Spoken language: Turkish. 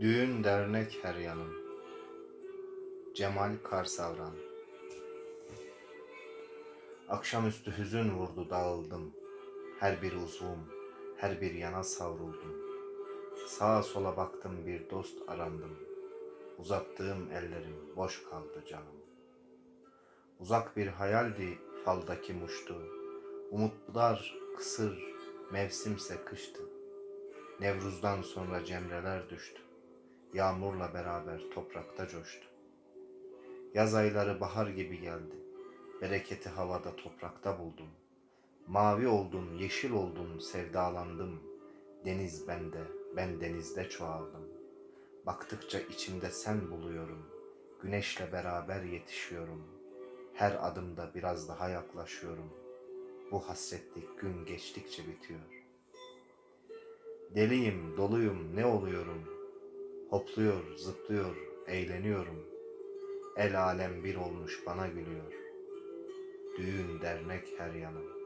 Düğün dernek her yanım. Cemal Karsavran Akşamüstü hüzün vurdu dağıldım. Her bir uzvum, her bir yana savruldum. Sağa sola baktım bir dost arandım. Uzattığım ellerim boş kaldı canım. Uzak bir hayaldi faldaki muştu. Umutlar kısır, mevsimse kıştı. Nevruz'dan sonra cemreler düştü. Yağmurla beraber toprakta coştu. Yaz ayları bahar gibi geldi. Bereketi havada toprakta buldum. Mavi oldum, yeşil oldum, sevdalandım. Deniz bende, ben denizde çoğaldım. Baktıkça içimde sen buluyorum. Güneşle beraber yetişiyorum. Her adımda biraz daha yaklaşıyorum. Bu hasretlik gün geçtikçe bitiyor. Deliyim, doluyum, ne oluyorum? Hopluyor, zıplıyor, eğleniyorum. El alem bir olmuş bana gülüyor. Düğün dernek her yanım.